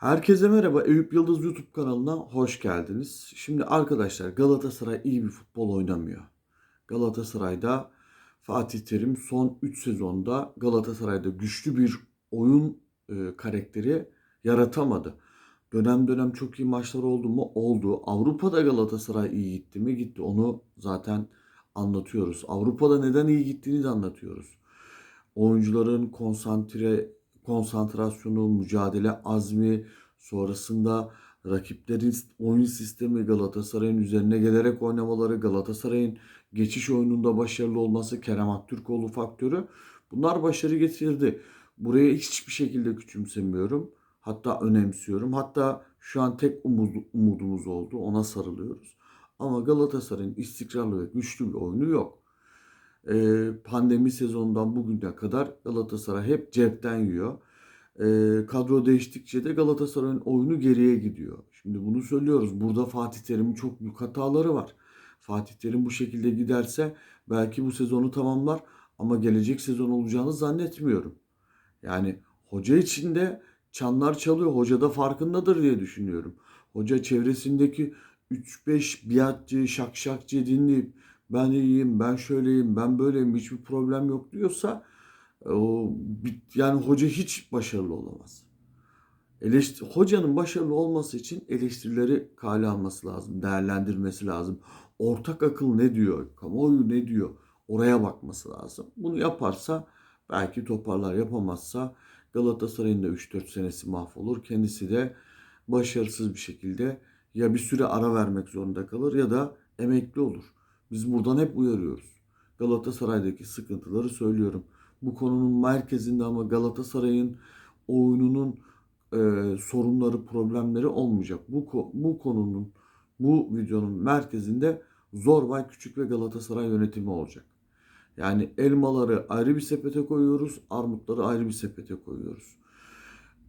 Herkese merhaba. Eyüp Yıldız YouTube kanalına hoş geldiniz. Şimdi arkadaşlar Galatasaray iyi bir futbol oynamıyor. Galatasaray'da Fatih Terim son 3 sezonda Galatasaray'da güçlü bir oyun e, karakteri yaratamadı. Dönem dönem çok iyi maçlar oldu mu? Oldu. Avrupa'da Galatasaray iyi gitti mi? Gitti. Onu zaten anlatıyoruz. Avrupa'da neden iyi gittiğini de anlatıyoruz. Oyuncuların konsantre konsantrasyonu, mücadele azmi, sonrasında rakiplerin oyun sistemi Galatasaray'ın üzerine gelerek oynamaları, Galatasaray'ın geçiş oyununda başarılı olması, Kerem Aktürkoğlu faktörü bunlar başarı getirdi. Buraya hiçbir şekilde küçümsemiyorum. Hatta önemsiyorum. Hatta şu an tek umud- umudumuz oldu. Ona sarılıyoruz. Ama Galatasaray'ın istikrarlı ve güçlü bir oyunu yok. Ee, pandemi sezonundan bugüne kadar Galatasaray hep cepten yiyor. Ee, kadro değiştikçe de Galatasaray'ın oyunu geriye gidiyor. Şimdi bunu söylüyoruz. Burada Fatih Terim'in çok büyük hataları var. Fatih Terim bu şekilde giderse belki bu sezonu tamamlar ama gelecek sezon olacağını zannetmiyorum. Yani hoca için de çanlar çalıyor. Hoca da farkındadır diye düşünüyorum. Hoca çevresindeki 3-5 biatçı, şakşakçı dinleyip ben iyiyim, ben şöyleyim, ben böyleyim, hiçbir problem yok diyorsa o bit- yani hoca hiç başarılı olamaz. Eleştir, hocanın başarılı olması için eleştirileri kale alması lazım, değerlendirmesi lazım. Ortak akıl ne diyor, kamuoyu ne diyor, oraya bakması lazım. Bunu yaparsa belki toparlar, yapamazsa Galatasaray'ın da 3-4 senesi mahvolur. Kendisi de başarısız bir şekilde ya bir süre ara vermek zorunda kalır ya da emekli olur. Biz buradan hep uyarıyoruz. Galatasaray'daki sıkıntıları söylüyorum. Bu konunun merkezinde ama Galatasaray'ın oyununun e, sorunları, problemleri olmayacak. Bu bu konunun, bu videonun merkezinde Zorbay Küçük ve Galatasaray yönetimi olacak. Yani elmaları ayrı bir sepete koyuyoruz, armutları ayrı bir sepete koyuyoruz.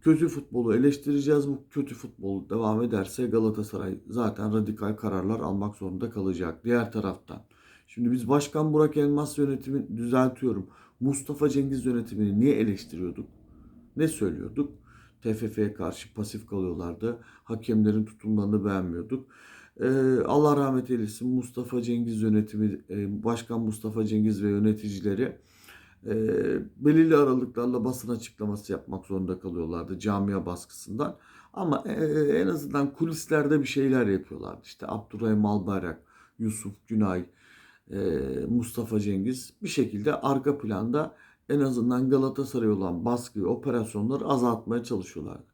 Kötü futbolu eleştireceğiz. Bu kötü futbol devam ederse Galatasaray zaten radikal kararlar almak zorunda kalacak. Diğer taraftan. Şimdi biz Başkan Burak Elmas yönetimi düzeltiyorum. Mustafa Cengiz yönetimini niye eleştiriyorduk? Ne söylüyorduk? TFF'ye karşı pasif kalıyorlardı. Hakemlerin tutumlarını beğenmiyorduk. Ee, Allah rahmet eylesin Mustafa Cengiz yönetimi, e, Başkan Mustafa Cengiz ve yöneticileri e, belirli aralıklarla basın açıklaması yapmak zorunda kalıyorlardı camia baskısından. Ama e, en azından kulislerde bir şeyler yapıyorlardı. İşte Abdurrahim Albayrak, Yusuf Günay, Mustafa Cengiz bir şekilde arka planda en azından Galatasaray olan baskı, operasyonları azaltmaya çalışıyorlardı.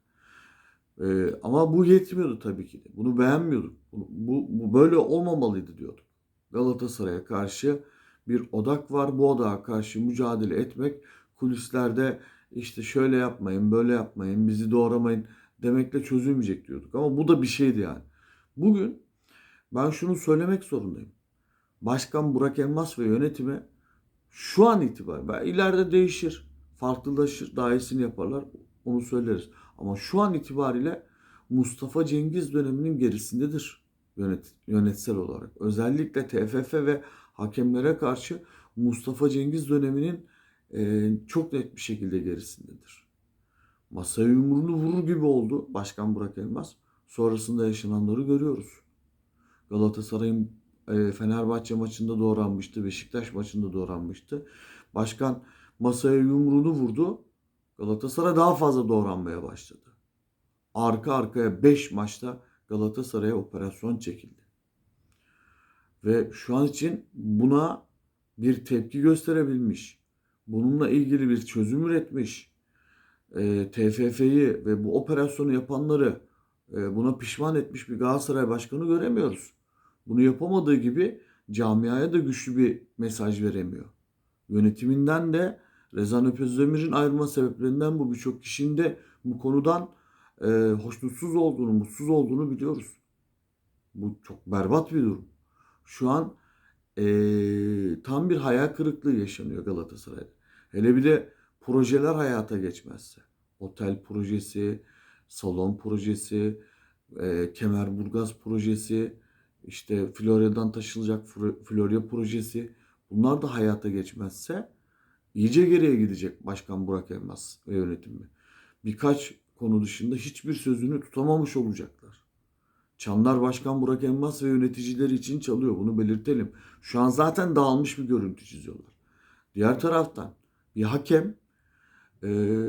E, ama bu yetmiyordu tabii ki de. Bunu beğenmiyorduk. Bu, bu, bu böyle olmamalıydı diyorduk. Galatasaray'a karşı bir odak var. Bu odağa karşı mücadele etmek kulislerde işte şöyle yapmayın, böyle yapmayın, bizi doğramayın demekle çözülmeyecek diyorduk. Ama bu da bir şeydi yani. Bugün ben şunu söylemek zorundayım. Başkan Burak Elmas ve yönetimi şu an itibariyle ileride değişir, farklılaşır, daha iyisini yaparlar. Onu söyleriz. Ama şu an itibariyle Mustafa Cengiz döneminin gerisindedir yönet, yönetsel olarak. Özellikle TFF ve hakemlere karşı Mustafa Cengiz döneminin e, çok net bir şekilde gerisindedir. Masaya yumruğunu vurur gibi oldu Başkan Burak Elmas. Sonrasında yaşananları görüyoruz. Galatasaray'ın e, Fenerbahçe maçında doğranmıştı, Beşiktaş maçında doğranmıştı. Başkan masaya yumruğunu vurdu. Galatasaray daha fazla doğranmaya başladı. Arka arkaya 5 maçta Galatasaray'a operasyon çekildi. Ve şu an için buna bir tepki gösterebilmiş. Bununla ilgili bir çözüm üretmiş. E, TFF'yi ve bu operasyonu yapanları e, buna pişman etmiş bir Galatasaray başkanı göremiyoruz. Bunu yapamadığı gibi camiaya da güçlü bir mesaj veremiyor. Yönetiminden de Rezan Öpözdemir'in ayrılma sebeplerinden bu birçok kişinin de bu konudan e, hoşnutsuz olduğunu, mutsuz olduğunu biliyoruz. Bu çok berbat bir durum. Şu an e, tam bir hayal kırıklığı yaşanıyor Galatasaray'da. Hele bir de projeler hayata geçmezse. Otel projesi, salon projesi, e, Kemerburgaz projesi, işte Florya'dan taşınacak Flo- Florya projesi. Bunlar da hayata geçmezse iyice geriye gidecek Başkan Burak Elmas ve yönetimi. Birkaç konu dışında hiçbir sözünü tutamamış olacaklar. Çanlar Başkan Burak Elmas ve yöneticileri için çalıyor. Bunu belirtelim. Şu an zaten dağılmış bir görüntü çiziyorlar. Diğer taraftan bir hakem e,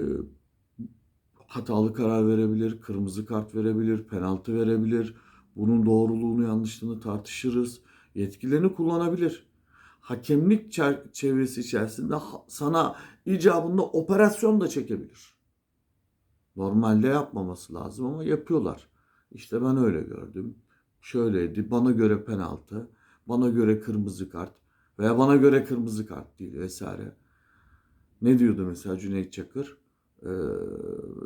hatalı karar verebilir, kırmızı kart verebilir, penaltı verebilir. Bunun doğruluğunu yanlışlığını tartışırız. Yetkilerini kullanabilir. Hakemlik çevresi içerisinde sana icabında operasyon da çekebilir. Normalde yapmaması lazım ama yapıyorlar. İşte ben öyle gördüm. Şöyleydi. Bana göre penaltı, bana göre kırmızı kart veya bana göre kırmızı kart değil vesaire. Ne diyordu mesela Cüneyt Çakır? Ee,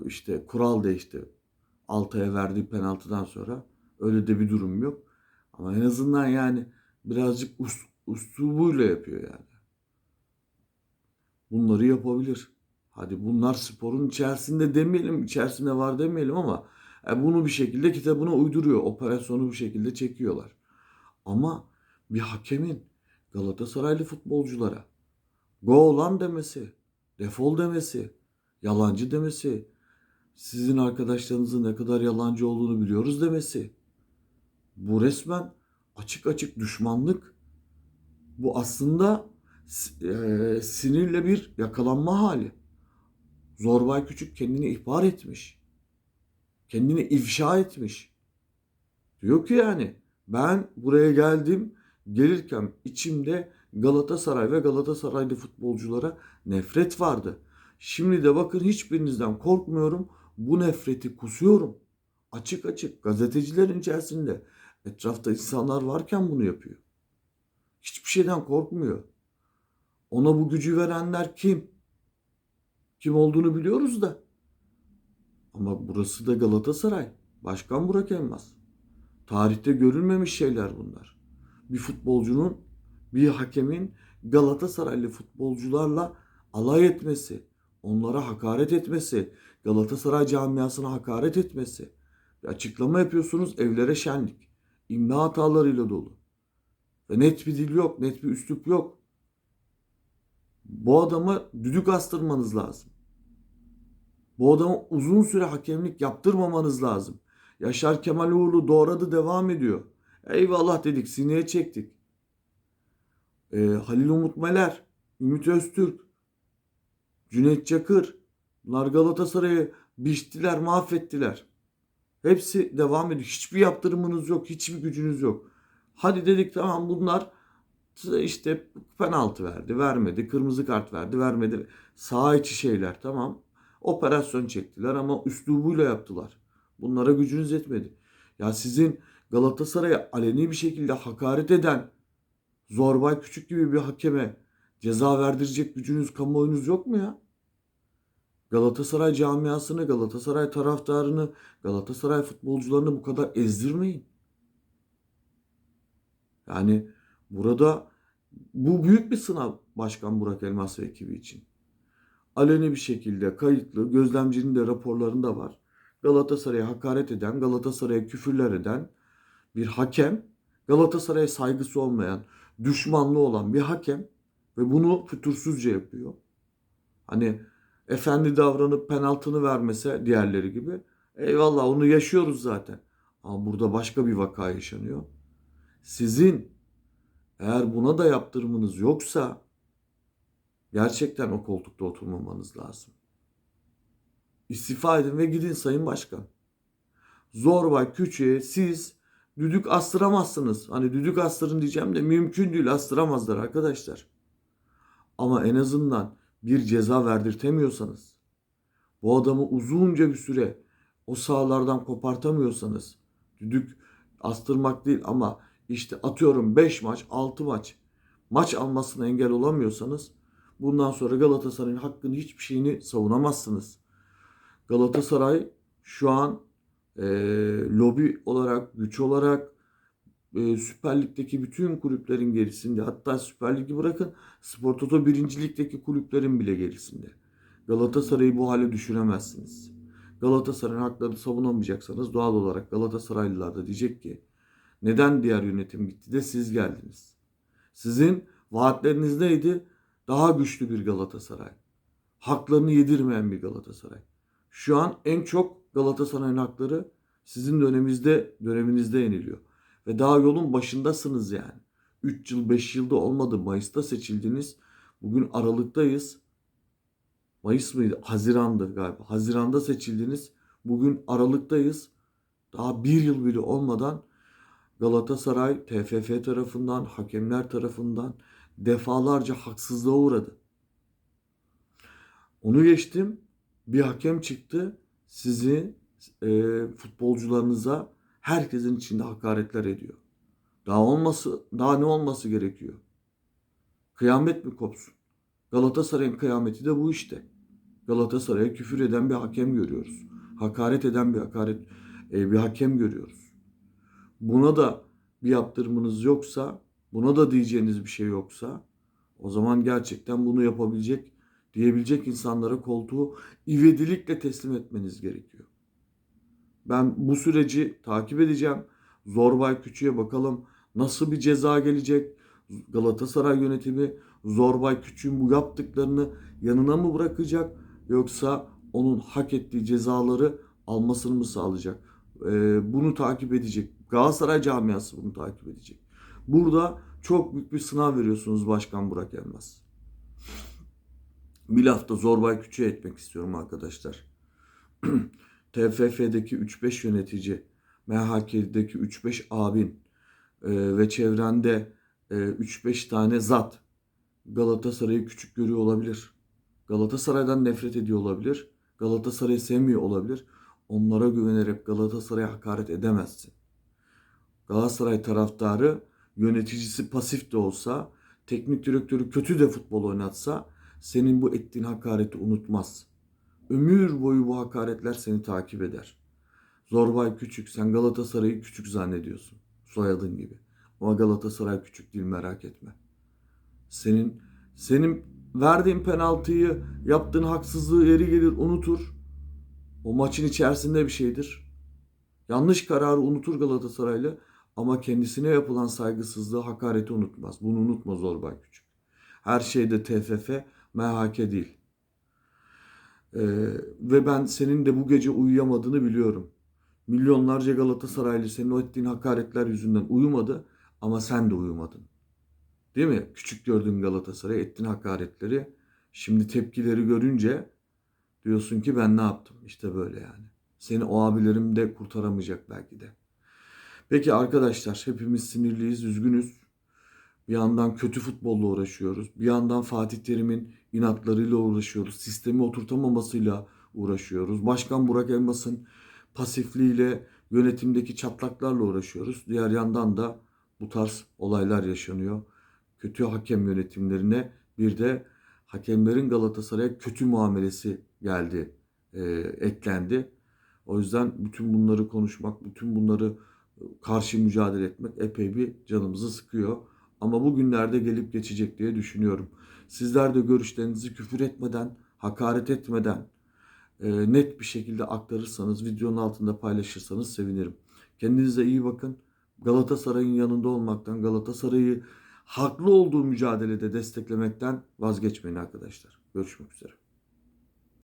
işte kural değişti. Altay'a verdiği penaltıdan sonra öyle de bir durum yok. Ama en azından yani birazcık us, uslubuyla yapıyor yani. Bunları yapabilir. Hadi bunlar sporun içerisinde demeyelim, içerisinde var demeyelim ama e, bunu bir şekilde kitabına uyduruyor. Operasyonu bir şekilde çekiyorlar. Ama bir hakemin Galatasaraylı futbolculara go lan demesi, defol demesi, yalancı demesi, sizin arkadaşlarınızın ne kadar yalancı olduğunu biliyoruz demesi. Bu resmen açık açık düşmanlık. Bu aslında e, sinirle bir yakalanma hali. Zorbay Küçük kendini ihbar etmiş. Kendini ifşa etmiş. Diyor ki yani ben buraya geldim gelirken içimde Galatasaray ve Galatasaraylı futbolculara nefret vardı. Şimdi de bakın hiçbirinizden korkmuyorum. Bu nefreti kusuyorum. Açık açık gazetecilerin içerisinde etrafta insanlar varken bunu yapıyor. Hiçbir şeyden korkmuyor. Ona bu gücü verenler kim? Kim olduğunu biliyoruz da. Ama burası da Galatasaray. Başkan Burak Elmas. Tarihte görülmemiş şeyler bunlar. Bir futbolcunun, bir hakemin Galatasaraylı futbolcularla alay etmesi, onlara hakaret etmesi, Galatasaray camiasına hakaret etmesi. Bir açıklama yapıyorsunuz evlere şenlik. İmla hatalarıyla dolu. Ve net bir dil yok, net bir üslup yok. Bu adama düdük astırmanız lazım. Bu adama uzun süre hakemlik yaptırmamanız lazım. Yaşar Kemal Uğurlu doğradı devam ediyor. Eyvallah dedik sineye çektik. Ee, Halil Umut Meler, Ümit Öztürk, Cüneyt Çakır. Bunlar Galatasaray'ı biçtiler, mahvettiler. Hepsi devam ediyor. Hiçbir yaptırımınız yok, hiçbir gücünüz yok. Hadi dedik tamam bunlar işte penaltı verdi, vermedi, kırmızı kart verdi, vermedi. Sağ içi şeyler tamam. Operasyon çektiler ama üslubuyla yaptılar. Bunlara gücünüz yetmedi. Ya sizin Galatasaray'a aleni bir şekilde hakaret eden Zorbay Küçük gibi bir hakeme ceza verdirecek gücünüz, kamuoyunuz yok mu ya? Galatasaray camiasını, Galatasaray taraftarını, Galatasaray futbolcularını bu kadar ezdirmeyin. Yani burada bu büyük bir sınav Başkan Burak Elmas ve ekibi için. Aleni bir şekilde kayıtlı, gözlemcinin de raporlarında var. Galatasaray'a hakaret eden, Galatasaray'a küfürler eden bir hakem, Galatasaray'a saygısı olmayan, düşmanlı olan bir hakem ve bunu fütursuzca yapıyor. Hani efendi davranıp penaltını vermese diğerleri gibi eyvallah onu yaşıyoruz zaten. Ama burada başka bir vaka yaşanıyor. Sizin eğer buna da yaptırımınız yoksa gerçekten o koltukta oturmamanız lazım. İstifa edin ve gidin Sayın Başkan. Zorbay Küçüğe siz düdük astıramazsınız. Hani düdük astırın diyeceğim de mümkün değil astıramazlar arkadaşlar. Ama en azından bir ceza verdirtemiyorsanız, bu adamı uzunca bir süre o sahalardan kopartamıyorsanız, düdük astırmak değil ama işte atıyorum 5 maç, 6 maç maç almasına engel olamıyorsanız bundan sonra Galatasaray'ın hakkını hiçbir şeyini savunamazsınız. Galatasaray şu an e, lobi olarak, güç olarak e, Süper Lig'deki bütün kulüplerin gerisinde. Hatta Süper Lig'i bırakın Spor Toto 1. Lig'deki kulüplerin bile gerisinde. Galatasaray'ı bu hale düşüremezsiniz. Galatasaray'ın haklarını savunamayacaksanız doğal olarak Galatasaraylılar da diyecek ki neden diğer yönetim gitti de siz geldiniz. Sizin vaatleriniz neydi? Daha güçlü bir Galatasaray. Haklarını yedirmeyen bir Galatasaray. Şu an en çok Galatasaray'ın hakları sizin döneminizde döneminizde yeniliyor. Ve daha yolun başındasınız yani. 3 yıl 5 yılda olmadı. Mayıs'ta seçildiniz. Bugün Aralık'tayız. Mayıs mıydı? Haziran'dı galiba. Haziran'da seçildiniz. Bugün Aralık'tayız. Daha bir yıl bile olmadan Galatasaray TFF tarafından, hakemler tarafından defalarca haksızlığa uğradı. Onu geçtim. Bir hakem çıktı. Sizi e, futbolcularınıza herkesin içinde hakaretler ediyor. Daha olması, daha ne olması gerekiyor? Kıyamet mi kopsun? Galatasaray'ın kıyameti de bu işte. Galatasaray'a küfür eden bir hakem görüyoruz. Hakaret eden bir hakaret e, bir hakem görüyoruz. Buna da bir yaptırımınız yoksa, buna da diyeceğiniz bir şey yoksa o zaman gerçekten bunu yapabilecek, diyebilecek insanlara koltuğu ivedilikle teslim etmeniz gerekiyor. Ben bu süreci takip edeceğim. Zorbay Küçük'e bakalım nasıl bir ceza gelecek. Galatasaray yönetimi Zorbay Küçük'ün bu yaptıklarını yanına mı bırakacak yoksa onun hak ettiği cezaları almasını mı sağlayacak? Ee, bunu takip edecek. Galatasaray camiası bunu takip edecek. Burada çok büyük bir sınav veriyorsunuz Başkan Burak Elmas. Bir lafta Zorbay Küçük'e etmek istiyorum arkadaşlar. TFF'deki 3-5 yönetici, MHK'deki 3-5 abin e, ve çevrende e, 3-5 tane zat Galatasaray'ı küçük görüyor olabilir. Galatasaray'dan nefret ediyor olabilir. Galatasaray'ı sevmiyor olabilir. Onlara güvenerek Galatasaray'a hakaret edemezsin. Galatasaray taraftarı yöneticisi pasif de olsa, teknik direktörü kötü de futbol oynatsa senin bu ettiğin hakareti unutmaz. Ömür boyu bu hakaretler seni takip eder. Zorbay küçük, sen Galatasaray'ı küçük zannediyorsun. Soyadın gibi. Ama Galatasaray küçük değil merak etme. Senin senin verdiğin penaltıyı, yaptığın haksızlığı yeri gelir unutur. O maçın içerisinde bir şeydir. Yanlış kararı unutur Galatasaraylı ama kendisine yapılan saygısızlığı, hakareti unutmaz. Bunu unutma Zorbay Küçük. Her şeyde TFF, MHK değil. Ee, ve ben senin de bu gece uyuyamadığını biliyorum. Milyonlarca Galatasaraylı senin o ettiğin hakaretler yüzünden uyumadı ama sen de uyumadın. Değil mi? Küçük gördüğün Galatasaray ettiğin hakaretleri şimdi tepkileri görünce diyorsun ki ben ne yaptım? İşte böyle yani. Seni o abilerim de kurtaramayacak belki de. Peki arkadaşlar hepimiz sinirliyiz, üzgünüz. Bir yandan kötü futbolla uğraşıyoruz. Bir yandan Fatih Terim'in inatlarıyla uğraşıyoruz. Sistemi oturtamamasıyla uğraşıyoruz. Başkan Burak Elmas'ın pasifliğiyle yönetimdeki çatlaklarla uğraşıyoruz. Diğer yandan da bu tarz olaylar yaşanıyor. Kötü hakem yönetimlerine bir de hakemlerin Galatasaray'a kötü muamelesi geldi, e, eklendi. O yüzden bütün bunları konuşmak, bütün bunları karşı mücadele etmek epey bir canımızı sıkıyor. Ama bugünlerde gelip geçecek diye düşünüyorum. Sizler de görüşlerinizi küfür etmeden, hakaret etmeden e, net bir şekilde aktarırsanız, videonun altında paylaşırsanız sevinirim. Kendinize iyi bakın. Galatasaray'ın yanında olmaktan, Galatasaray'ı haklı olduğu mücadelede desteklemekten vazgeçmeyin arkadaşlar. Görüşmek üzere.